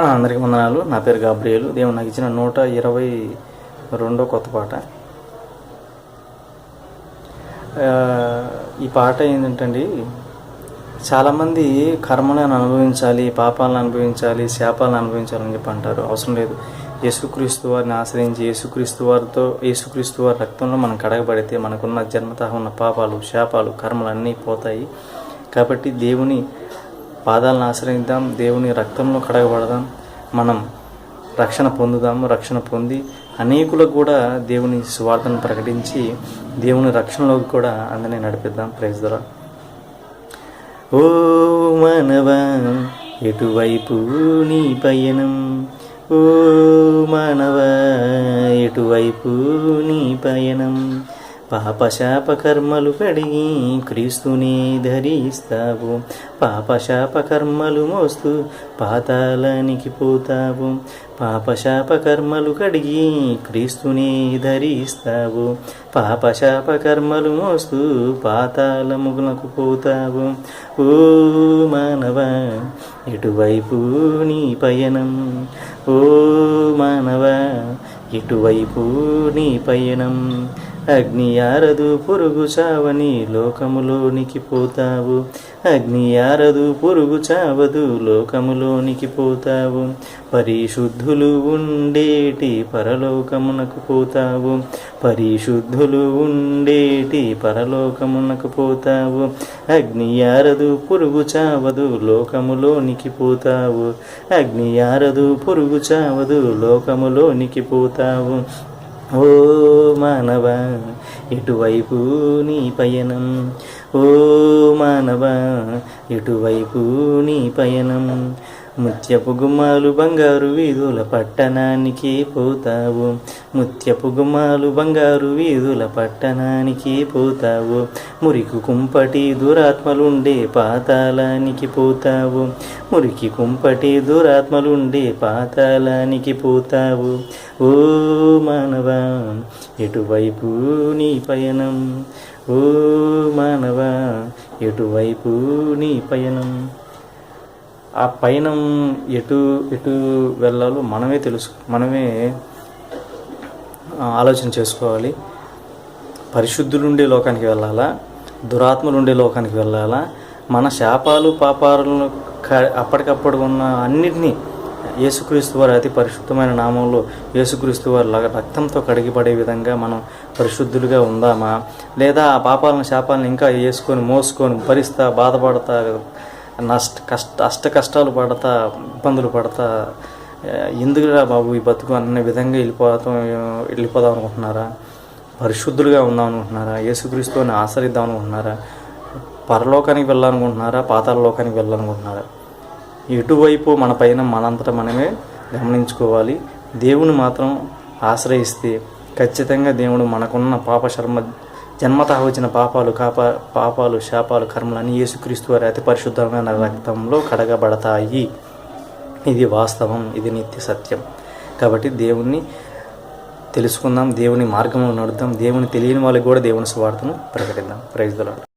అందరికీ వందనాలు. నా పేరు గాబ్రియలు. దేవుడు నాకు ఇచ్చిన నూట ఇరవై రెండో కొత్త పాట. ఈ పాట ఏంటంటే చాలామంది కర్మలను అనుభవించాలి పాపాలను అనుభవించాలి శాపాలను అనుభవించాలని చెప్పి అంటారు. అవసరం లేదు. యేసుక్రీస్తు వారిని ఆశ్రయించి యేసుక్రీస్తు వారితో యేసుక్రీస్తు వారి రక్తంలో మనం కడగబడితే మనకున్న జన్మతహ ఉన్న పాపాలు శాపాలు కర్మలు అన్నీ పోతాయి. కాబట్టి దేవుని పాదాలను ఆశ్రయిద్దాం దేవుని రక్తంలో కడగబడదాం మనం రక్షణ పొందుదాము రక్షణ పొంది అనేకులకు కూడా దేవుని సువార్తను ప్రకటించి దేవుని రక్షణలోకి కూడా అందరినీ నడిపిద్దాం. ప్రైజ్ ద్వారా ఓ మానవా ఎటువైపు నీ పయనం? ఓ మానవ ఎటువైపు నీ పయనం? పాపశాపకర్మలు కడిగి క్రీస్తుని ధరిస్తావు. పాపశాపకర్మలు మోస్తూ పాతాళానికి పోతావు. పాపశాపకర్మలు కడిగి క్రీస్తుని ధరిస్తావు. పాపశాపకర్మలు మోస్తూ పాతాళములకు పోతావు. ఓ మానవ ఎటువైపు నీ పయనం. ఓ మానవ ఎటువైపు నీ పయనం. అగ్ని ఆరదు పురుగు చావని లోకములోనికి పోతావు. అగ్ని ఆరదు పురుగు చావదు లోకములోనికి పోతావు. పరిశుద్ధులు ఉండేటి పరలోకమునకు పోతావు. పరిశుద్ధులు ఉండేటి పరలోకమునకు పోతావు. అగ్ని ఆరదు పురుగు చావదు లోకములోనికి పోతావు. అగ్ని ఆరదు పురుగు చావదు లోకములోనికి పోతావు. ఓ మానవ ఎటువైపు నీ పయనం? ఓ మానవ ఎటువైపు నీ పయనం? ముత్యపు గుమ్మాలు బంగారు వీధుల పట్టణానికి పోతావు. ముత్యపు గుమ్మాలు బంగారు వీధుల పట్టణానికి పోతావు. మురికి కుంపటి దురాత్మలుండే పాతాళానికి పోతావు. మురికి కుంపటి దురాత్మలుండే పాతాళానికి పోతావు. ఓ మానవా ఎటువైపు నీ పయనం? ఓ మానవా ఎటువైపు నీ పయనం? ఆ పయనం ఎటు ఎటు వెళ్ళాలో మనమే తెలుసు మనమే ఆలోచన చేసుకోవాలి. పరిశుద్ధులుండే లోకానికి వెళ్ళాలా? దురాత్మలుండే లోకానికి వెళ్ళాలా? మన శాపాలు పాపాలను క- అప్పటికప్పుడు ఉన్న అన్నిటినీ యేసుక్రీస్తు వారి అతి పరిశుద్ధమైన నామంలో యేసుక్రీస్తు వారి ల- రక్తంతో కడిగిపడే విధంగా మనం పరిశుద్ధులుగా ఉందామా? లేదా ఆ పాపాలను శాపాలను ఇంకా వేసుకొని మోసుకొని భరిస్తా బాధపడతా నష్ట కష్ట అష్ట కష్టాలు పడతా ఇబ్బందులు పడతా ఎందుకురా బాబు ఈ బతుకు అన్న విధంగా వెళ్ళిపోతాం వెళ్ళిపోదాం అనుకుంటున్నారా? పరిశుద్ధులుగా ఉందాం అనుకుంటున్నారా? యేసుక్రీస్తుని ఆశ్రయిద్దాం అనుకుంటున్నారా? పరలోకానికి వెళ్ళాలనుకుంటున్నారా? పాతాలలోకానికి వెళ్ళాలనుకుంటున్నారా? ఎటువైపు మన పైన మనంతటా మనమే గమనించుకోవాలి. దేవుని మాత్రం ఆశ్రయిస్తే ఖచ్చితంగా దేవుడు మనకున్న పాప శర్మ జన్మత వచ్చిన పాపాలు కాపా పాపాలు శాపాలు కర్మలన్నీ యేసుక్రీస్తు వారి అతి పరిశుద్ధమైన రక్తంలో కడగబడతాయి. ఇది వాస్తవం ఇది నిత్య సత్యం. కాబట్టి దేవుణ్ణి తెలుసుకుందాం దేవుని మార్గంలో నడుద్దాం దేవుని తెలియని వాళ్ళకి కూడా దేవుని స్వార్థను ప్రకటిద్దాం. ప్రైజ్